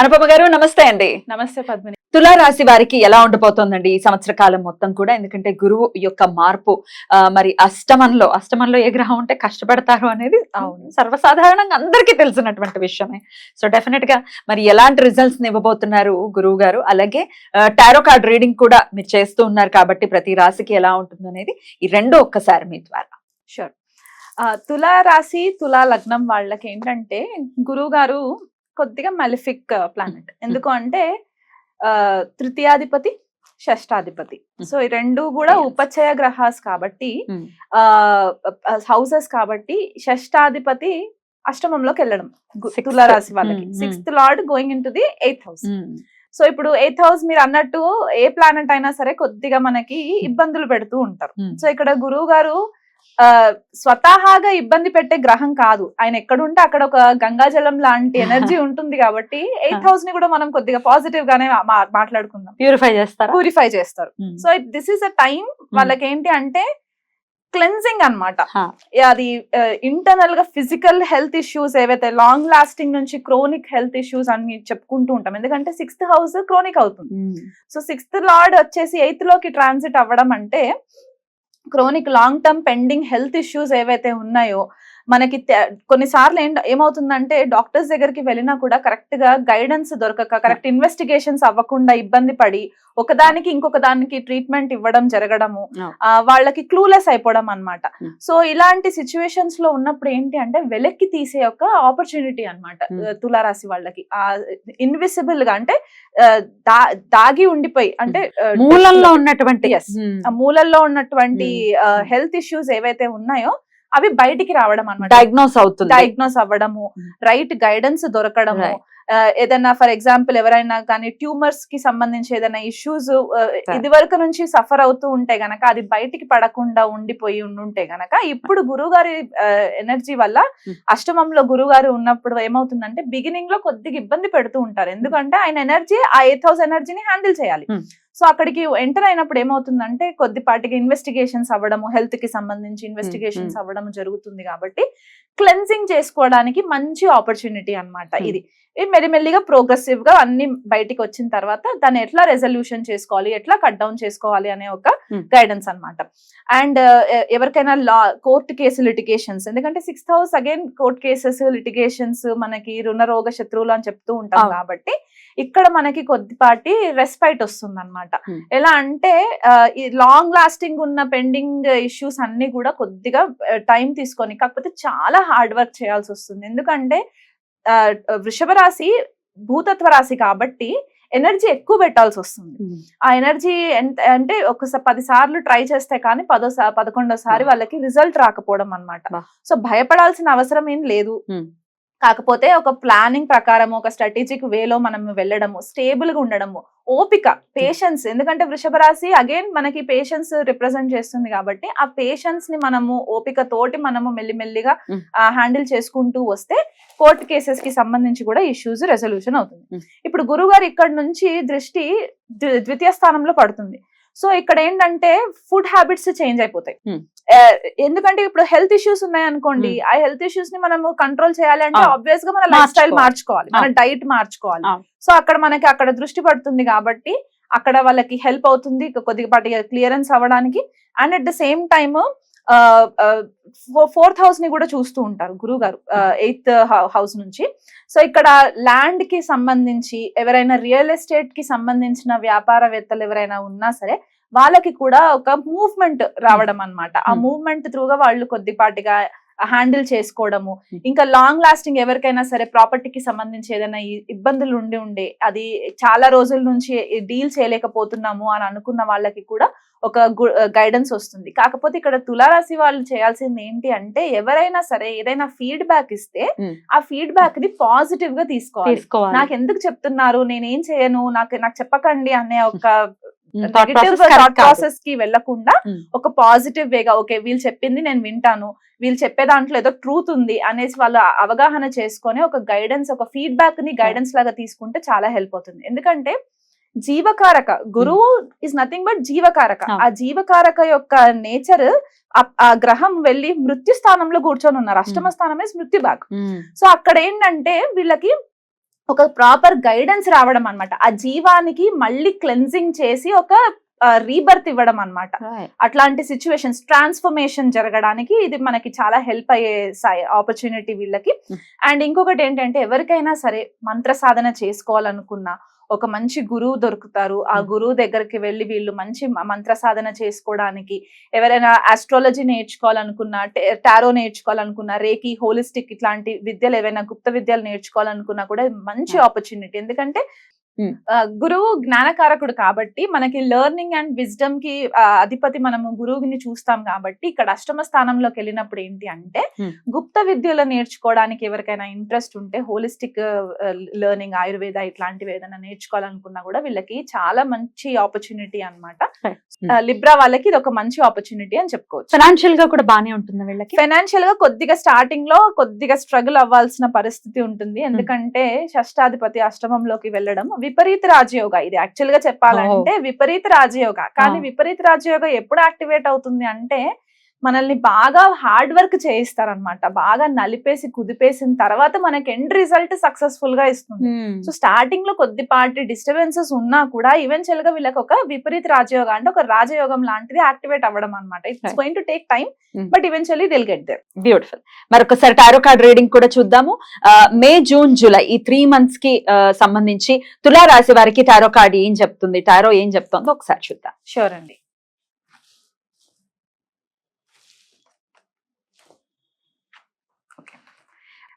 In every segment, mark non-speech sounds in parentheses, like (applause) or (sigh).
అనుపమ గారు నమస్తే అండి. నమస్తే పద్మిని. తులా రాశి వారికి ఎలా ఉండబోతోందండి ఈ సంవత్సర కాలం మొత్తం కూడా? ఎందుకంటే గురువు యొక్క మార్పు మరి అష్టమంలో అష్టమంలో ఏ గ్రహం ఉంటే కష్టపడతారు అనేది అవును. సర్వసాధారణంగా అందరికీ తెలిసినటువంటి విషయమే. సో డెఫినెట్గా మరి ఎలాంటి రిజల్ట్స్ ఇవ్వబోతున్నారు గురువు గారు? అలాగే టారో కార్డ్ రీడింగ్ కూడా మీరు చేస్తూ ఉన్నారు కాబట్టి ప్రతి రాశికి ఎలా ఉంటుంది అనేది ఈ రెండు ఒక్కసారి మీ ద్వారా. షూర్ తులా రాశి తులా లగ్నం వాళ్ళకి ఏంటంటే గురువు గారు కొద్దిగా మెలిఫిక్ ప్లానెట్ ఎందుకు అంటే ఆ, తృతీయాధిపతి షష్టాధిపతి Hmm. సో ఈ రెండు కూడా. ఉపచయ గ్రహాస్ కాబట్టి Hmm. ఆ హౌసెస్ కాబట్టి షష్టాధిపతి అష్టమంలోకి వెళ్ళడం గు- Sixth. తులా రాశి వాళ్ళకి Hmm, hmm. Sixth lord going into the eighth house so ఇప్పుడు ఎయిత్ హౌస్ మీరు అన్నట్టు ఏ ప్లానెట్ అయినా సరే కొద్దిగా మనకి ఇబ్బందులు పెడుతూ ఉంటారు సో ఇక్కడ గురువు గారు స్వతహాగా ఇబ్బంది పెట్టే గ్రహం కాదు. ఆయన ఎక్కడుంటే అక్కడ ఒక గంగాజలం లాంటి ఎనర్జీ (laughs) ఉంటుంది కాబట్టి ఎయిత్ హౌస్ని కూడా మనం కొద్దిగా పాజిటివ్ గానే మాట్లాడుకుందాం. ప్యూరిఫై చేస్తారా? ప్యూరిఫై చేస్తారు. Hmm. So this is a time వాళ్ళకి ఏంటి అంటే క్లెన్సింగ్ అన్నమాట. హా. అది ఇంటర్నల్గా ఫిజికల్ హెల్త్ ఇష్యూస్ ఏవైతే లాంగ్ లాస్టింగ్ నుంచి క్రోనిక్ హెల్త్ ఇష్యూస్ అని చెప్పుకుంటూ ఉంటాం. ఎందుకంటే సిక్స్త్ హౌస్ క్రోనిక్ అవుతుంది. సో సిక్స్త్ లార్డ్ వచ్చేసి ఎయిత్లోకి ట్రాన్సిట్ అవ్వడం అంటే chronic long term pending health issues ఏవైతే ఉన్నాయో మనకి కొన్నిసార్లు ఏంట ఏమవుతుందంటే డాక్టర్స్ దగ్గరికి వెళ్ళినా కూడా కరెక్ట్గా గైడెన్స్ దొరకక కరెక్ట్ ఇన్వెస్టిగేషన్స్ అవ్వకుండా ఇబ్బంది పడి ఒకదానికి ఇంకొక దానికి ట్రీట్మెంట్ ఇవ్వడం జరగడము వాళ్ళకి క్లూలెస్ అయిపోవడం అన్నమాట. Hmm. సో ఇలాంటి సిచ్యువేషన్స్లో ఉన్నప్పుడు ఏంటి అంటే వెలక్కి తీసే ఒక ఆపర్చునిటీ అన్నమాట Hmm. తులారాశి వాళ్ళకి. ఆ ఇన్విసిబుల్గా అంటే దాగి ఉండిపోయి అంటే ఆ, మూలంలో ఉన్నటువంటి మూలల్లో ఉన్నటువంటి. హెల్త్ ఇష్యూస్ ఏవైతే ఉన్నాయో అవి బయటికి రావడం అనమాట డయాగ్నోస్ అవుతుంది డయాగ్నోస్ అవ్వడము Hmm. రైట్ గైడెన్స్ దొరకడము ఏదైనా ఫర్ ఎగ్జాంపుల్ ఎవరైనా కానీ ట్యూమర్స్కి సంబంధించి ఏదైనా ఇష్యూస్ ఇది వరకు నుంచి సఫర్ అవుతూ ఉంటే గనక అది బయటికి పడకుండా ఉండిపోయి ఉండుంటే గనక ఇప్పుడు గురువు గారి ఎనర్జీ వల్ల Hmm. అష్టమంలో గురువు గారు ఉన్నప్పుడు ఏమవుతుందంటే బిగినింగ్లో కొద్దిగా ఇబ్బంది పెడుతూ ఉంటారు ఎందుకంటే ఆయన ఎనర్జీ ఆ ఎయిత్ హౌస్ ఎనర్జీని హ్యాండిల్ చేయాలి Hmm. సో అక్కడికి ఎంటర్ అయినప్పుడు ఏమవుతుందంటే కొద్దిపాటికి ఇన్వెస్టిగేషన్స్ అవ్వడము హెల్త్కి సంబంధించి ఇన్వెస్టిగేషన్స్ అవ్వడం జరుగుతుంది కాబట్టి క్లెన్సింగ్ చేసుకోవడానికి మంచి ఆపర్చునిటీ అన్నమాట Hmm. ఇది మెల్లిమెల్లిగా ప్రోగ్రెసివ్గా అన్ని బయటికి వచ్చిన తర్వాత దాన్ని ఎట్లా రెజల్యూషన్ చేసుకోవాలి ఎట్లా కట్ డౌన్ చేసుకోవాలి అనే ఒక. గైడెన్స్ అన్నమాట అండ్ ఎవరికైనా లా కోర్టు కేసు లిటిగేషన్స్ ఎందుకంటే sixth house again court cases litigations మనకి రుణరోగ శత్రువులు అని చెప్తూ ఉంటాం. కాబట్టి ఇక్కడ మనకి కొద్దిపాటి రెస్పైట్ వస్తుంది అనమాట Hmm. ఎలా అంటే లాంగ్ లాస్టింగ్ ఉన్న పెండింగ్ ఇష్యూస్ అన్ని కూడా కొద్దిగా టైం తీసుకొని కాకపోతే చాలా హార్డ్ వర్క్ చేయాల్సి వస్తుంది ఎందుకంటే వృషభ రాశి భూతత్వ రాశి కాబట్టి ఎనర్జీ ఎక్కువ పెట్టాల్సి వస్తుంది ఆ ఎనర్జీ ఎంత అంటే ఒకసారి పది సార్లు ట్రై చేస్తే కానీ పదో పదకొండోసారి బా. వాళ్ళకి రిజల్ట్ రాకపోవడం అన్నమాట బా. సో భయపడాల్సిన అవసరం ఏం లేదు Hmm. కాకపోతే ఒక ప్లానింగ్ ప్రకారం ఒక స్ట్రాటజిక్ వేలో మనం వెళ్ళడము స్టేబుల్గా ఉండడము ఓపిక పేషెన్స్ ఎందుకంటే వృషభ రాశి అగైన్ మనకి పేషెన్స్ రిప్రజెంట్ చేస్తుంది కాబట్టి ఆ పేషెన్స్ని మనము ఓపిక తోటి మనము మెల్లిమెల్లిగా. హ్యాండిల్ చేసుకుంటూ వస్తే కోర్టు కేసెస్కి సంబంధించి కూడా ఇష్యూస్ రెజల్యూషన్ అవుతుంది. ఇప్పుడు గురుగారు ఇక్కడ నుంచి దృష్టి ద్వి- ద్వితీయ స్థానంలో పడుతుంది సో ఇక్కడ ఏంటంటే ఫుడ్ హ్యాబిట్స్ చేంజ్ అయిపోతాయి Hmm. ఎందుకంటే ఇప్పుడు హెల్త్ ఇష్యూస్ ఉన్నాయి అనుకోండి ఆ హెల్త్ ఇష్యూస్ని మనము కంట్రోల్ చేయాలి అంటే. ఆబ్వియస్గా మన లైఫ్ స్టైల్ మార్చుకోవాలి. మన డైట్ మార్చుకోవాలి. సో అక్కడ మనకి అక్కడ దృష్టి పడుతుంది కాబట్టి అక్కడ వాళ్ళకి హెల్ప్ అవుతుంది కొద్దిపాటి క్లియరెన్స్ అవ్వడానికి and at the same time fourth హౌస్ని కూడా చూస్తూ ఉంటారు గురువు గారు ఎయిత్ హౌస్ నుంచి సో ఇక్కడ ల్యాండ్కి సంబంధించి ఎవరైనా రియల్ ఎస్టేట్కి సంబంధించిన వ్యాపారవేత్తలు ఎవరైనా ఉన్నా సరే వాళ్ళకి కూడా ఒక మూవ్మెంట్ రావడం అన్నమాట ఆ. మూవ్మెంట్ త్రూగా వాళ్ళు కొద్దిపాటిగా హ్యాండిల్ చేసుకోవడము. ఇంకా లాంగ్ లాస్టింగ్ ఎవరికైనా సరే ప్రాపర్టీకి సంబంధించి ఏదైనా ఇబ్బందులు ఉండి ఉండే అది చాలా రోజుల నుంచి డీల్ చేయలేకపోతున్నాము అని అనుకున్న వాళ్ళకి కూడా ఒక గైడెన్స్ వస్తుంది. కాకపోతే ఇక్కడ తులారాశి వాళ్ళు చేయాల్సింది ఏంటి అంటే ఎవరైనా సరే ఏదైనా ఫీడ్బ్యాక్ ఇస్తే. ఆ ఫీడ్బ్యాక్ని పాజిటివ్గా తీసుకోవాలి. నాకు ఎందుకు చెప్తున్నారు? నేనేం చేయను? నాకు నాకు చెప్పకండి అనే ఒక థాట్. ప్రాసెస్కి వెళ్ళకుండా. ఒక పాజిటివ్ వేగా ఓకే వీళ్ళు చెప్పింది నేను వింటాను వీళ్ళు చెప్పే దాంట్లో ఏదో ట్రూత్ ఉంది అనేసి వాళ్ళు అవగాహన చేసుకొని ఒక గైడెన్స్ ఒక ఫీడ్బ్యాక్ని గైడెన్స్ లాగా తీసుకుంటే చాలా హెల్ప్ అవుతుంది ఎందుకంటే జీవకారక గురువు ఇస్ నథింగ్ బట్ జీవకారక. ఆ జీవకారక యొక్క నేచర్ ఆ గ్రహం వెళ్ళి మృత్యు స్థానంలో కూర్చొని ఉన్నారు అష్టమ Hmm. స్థానమే మృత్యు భాగ్ ఉమ్, సో అక్కడ ఏంటంటే వీళ్ళకి ఒక ప్రాపర్ గైడెన్స్ రావడం అన్నమాట ఆ జీవానికి మళ్ళీ క్లెన్జింగ్ చేసి ఒక రీబర్త్ ఇవ్వడం right. అట్లాంటి సిచ్యువేషన్స్ ట్రాన్స్ఫర్మేషన్ జరగడానికి ఇది మనకి చాలా హెల్ప్ అయ్యే ఆపర్చునిటీ వీళ్ళకి Hmm. అండ్ ఇంకొకటి ఏంటంటే ఎవరికైనా సరే మంత్ర సాధన చేసుకోవాలనుకున్నా ఒక మంచి గురువు దొరుకుతారు ఆ. గురువు దగ్గరికి వెళ్ళి వీళ్ళు మంచి మంత్ర సాధన చేసుకోవడానికి ఎవరైనా ఆస్ట్రాలజీ నేర్చుకోవాలనుకున్నా టారో నేర్చుకోవాలనుకున్నా రేకి హోలిస్టిక్ ఇట్లాంటి విద్యలు ఏవైనా గుప్త విద్యలు నేర్చుకోవాలనుకున్నా కూడా మంచి. ఆపర్చునిటీ ఎందుకంటే గురువు జ్ఞానకారకుడు కాబట్టి మనకి లెర్నింగ్ అండ్ విజ్డమ్కి అధిపతి మనము గురువుని చూస్తాం కాబట్టి ఇక్కడ అష్టమ స్థానంలోకి వెళ్ళినప్పుడు ఏంటి అంటే Hmm. గుప్త విద్యలు నేర్చుకోవడానికి ఎవరికైనా ఇంట్రెస్ట్ ఉంటే హోలిస్టిక్ లెర్నింగ్ ఆయుర్వేద ఇట్లాంటివి ఏదైనా నేర్చుకోవాలనుకున్నా కూడా వీళ్ళకి చాలా మంచి ఆపర్చునిటీ. Hmm. లిబ్రా వాళ్ళకి ఇది ఒక మంచి ఆపర్చునిటీ అని చెప్పుకోవచ్చు. ఫైనాన్షియల్గా కూడా బానే ఉంటుంది వీళ్ళకి. ఫైనాన్షియల్గా కొద్దిగా స్టార్టింగ్లో కొద్దిగా స్ట్రగుల్ అవ్వాల్సిన పరిస్థితి ఉంటుంది. ఎందుకంటే షష్టాధిపతి అష్టమంలోకి వెళ్ళడం విపరీత రాజయోగ. ఇది యాక్చువల్గా చెప్పాలంటే విపరీత రాజయోగ. కానీ. విపరీత రాజయోగ ఎప్పుడు యాక్టివేట్ అవుతుంది అంటే మనల్ని బాగా హార్డ్ వర్క్ చేయిస్తారనమాట బాగా నలిపేసి కుదిపేసిన తర్వాత మనకి ఎండ్ రిజల్ట్ సక్సెస్ఫుల్గా ఇస్తుంది. సో స్టార్టింగ్లో కొద్దిపాటి డిస్టర్బెన్సెస్ ఉన్నా కూడా ఈవెన్చువల్గా వీళ్ళకి ఒక విపరీత రాజయోగం అంటే ఒక రాజయోగం లాంటిది యాక్టివేట్ అవ్వడం అనమాట it's. Going to take time Hmm. But eventually they'll get there beautiful మరొకసారి టారో కార్డ్ రీడింగ్ కూడా చూద్దాము. మే జూన్ జూలై ఈ త్రీ మంత్స్కి సంబంధించి తులా రాశి వారికి టారో కార్డ్ ఏం చెప్తుంది? టారో ఏం చెప్తుందో ఒకసారి చూద్దాం. షూర్ అండి.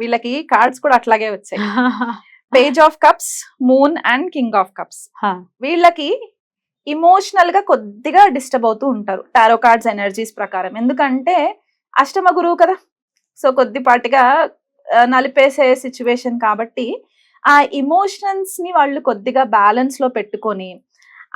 వీళ్ళకి కార్డ్స్ కూడా అట్లాగే వచ్చాయి. Page of cups moon and king of cups హా, వీళ్ళకి ఇమోషనల్గా కొద్దిగా డిస్టర్బ్ అవుతూ ఉంటారు. టారో కార్డ్స్ ఎనర్జీస్ ప్రకారం. ఎందుకంటే అష్టమ గురువు కదా. సో కొద్దిపాటిగా నలిపేసే సిచ్యువేషన్ కాబట్టి ఆ ఇమోషన్స్ని వాళ్ళు కొద్దిగా బ్యాలెన్స్లో పెట్టుకొని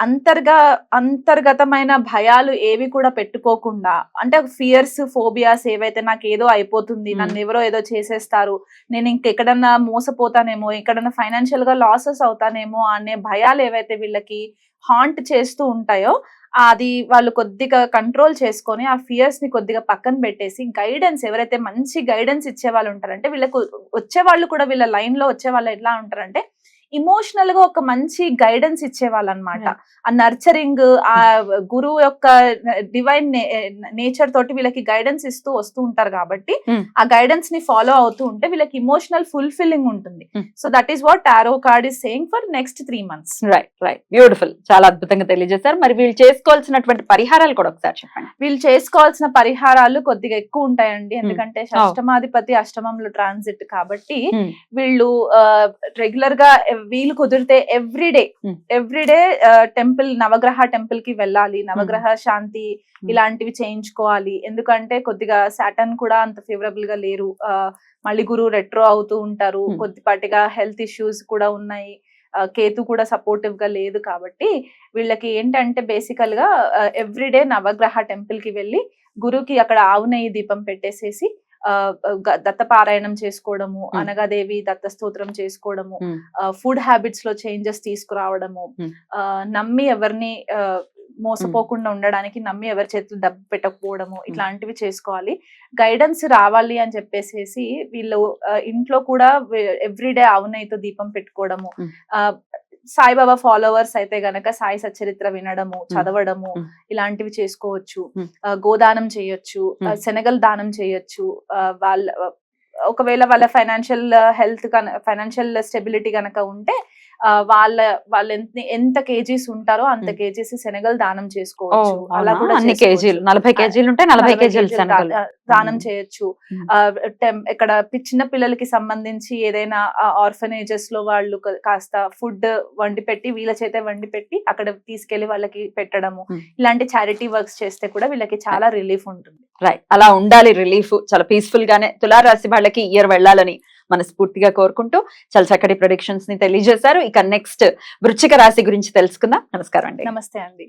అంతర్గా అంతర్గతమైన భయాలు ఏవి కూడా పెట్టుకోకుండా అంటే ఫియర్స్ ఫోబియాస్ ఏవైతే నాకు ఏదో అయిపోతుంది. నన్ను ఎవరో ఏదో చేసేస్తారు నేను ఇంకెక్కడన్నా మోసపోతానేమో ఎక్కడన్నా ఫైనాన్షియల్గా లాసెస్ అవుతానేమో అనే భయాలు ఏవైతే వీళ్ళకి హాంట్ చేస్తూ ఉంటాయో అది వాళ్ళు కొద్దిగా కంట్రోల్ చేసుకొని ఆ ఫియర్స్ని కొద్దిగా పక్కన పెట్టేసి గైడెన్స్ ఎవరైతే మంచి గైడెన్స్ ఇచ్చే వాళ్ళు ఉంటారంటే వీళ్ళకు వచ్చే వాళ్ళు కూడా వీళ్ళ లైన్లో వచ్చే వాళ్ళు ఎట్లా ఉంటారంటే ఇమోషనల్గా ఒక మంచి గైడెన్స్ ఇచ్చే వాళ్ళు అనమాట ఆ నర్చరింగ్ ఆ గురువు యొక్క డివైన్ నేచర్ తోటి వీళ్ళకి గైడెన్స్ ఇస్తూ వస్తూ ఉంటారు కాబట్టి Hmm. ఆ గైడెన్స్ని ఫాలో అవుతూ ఉంటే వీళ్ళకి ఇమోషనల్ ఫుల్ఫిల్లింగ్ ఉంటుంది. Hmm. So that is what tarot card is saying for next three months right right beautiful చాలా అద్భుతంగా తెలియజేశారు. మరి వీళ్ళు చేసుకోవాల్సినటువంటి పరిహారాలు కూడా ఒకసారి చెప్పండి. వీళ్ళు చేసుకోవాల్సిన పరిహారాలు కొద్దిగా ఎక్కువ ఉంటాయండి. ఎందుకంటే అష్టమాధిపతి అష్టమంలో ట్రాన్సిట్ కాబట్టి Hmm. వీళ్ళు రెగ్యులర్గా వీలు కుదిరితే ఎవ్రీడే Hmm. ఎవ్రీడే టెంపుల్ నవగ్రహ టెంపుల్కి వెళ్ళాలి. నవగ్రహ శాంతి ఇలాంటివి చేయించుకోవాలి. ఎందుకంటే కొద్దిగా సాటన్ కూడా అంత ఫేవరబుల్గా లేరు. ఆ, మళ్ళీ గురువు రెట్రో అవుతూ ఉంటారు. Hmm. కొద్దిపాటిగా హెల్త్ ఇష్యూస్ కూడా ఉన్నాయి. కేతు కూడా సపోర్టివ్గా లేదు కాబట్టి వీళ్ళకి ఏంటంటే బేసికల్గా ఎవ్రీడే నవగ్రహ టెంపుల్కి వెళ్ళి గురువుకి అక్కడ ఆవు నెయ్యి దీపం పెట్టేసేసి దత్తపారాయణం చేసుకోవడము. అనగాదేవి దత్త స్తోత్రం చేసుకోవడము. ఫుడ్ హ్యాబిట్స్లో చేంజెస్ తీసుకురావడము. ఆ, నమ్మి ఎవరిని మోసపోకుండా ఉండడానికి నమ్మి ఎవరి చేతులు డబ్బు పెట్టకపోవడము ఇట్లాంటివి చేసుకోవాలి గైడెన్స్ రావాలి అని చెప్పేసేసి వీళ్ళు ఇంట్లో కూడా ఎవ్రీడే ఆవునైతో దీపం పెట్టుకోవడము. ఆ, సాయిబాబా ఫాలోవర్స్ అయితే గనక సాయి సచరిత్ర వినడము చదవడము. ఇలాంటివి చేసుకోవచ్చు గోదానం చేయొచ్చు. శనగలు దానం చేయొచ్చు ఆ, వాళ్ళ ఒకవేళ వాళ్ళ ఫైనాన్షియల్ హెల్త్ ఫైనాన్షియల్ స్టెబిలిటీ కనుక ఉంటే వాళ్ళ వాళ్ళు ఎంత ఎంత కేజీస్ ఉంటారో అంత. కేజీస్ శనగలు దానం చేసుకోవచ్చు అలా? కూడా అన్ని. కేజీలు నలభై కేజీలు ఉంటే నలభై కేజీలు దానం. చేయొచ్చు ఇక్కడ చిన్న పిల్లలకి సంబంధించి ఏదైనా ఆర్ఫనేజెస్లో వాళ్ళు కాస్త ఫుడ్ వండి పెట్టి వీళ్ళ చేతే వండి పెట్టి అక్కడ తీసుకెళ్ళి వాళ్ళకి పెట్టడము. ఇలాంటి చారిటీ వర్క్స్ చేస్తే కూడా వీళ్ళకి చాలా రిలీఫ్ ఉంటుంది రైట్ అలా ఉండాలి రిలీఫ్ చాలా పీస్ఫుల్ గానే తులారాశి వాళ్ళకి ఇయర్ వెళ్ళాలని మనస్ఫూర్తిగా కోరుకుంటూ చాలా చక్కటి ప్రొడిక్షన్స్ని తెలియజేశారు. ఇక నెక్స్ట్ వృచ్చిక రాశి గురించి తెలుసుకుందాం. నమస్కారం అండి. నమస్తే అండి.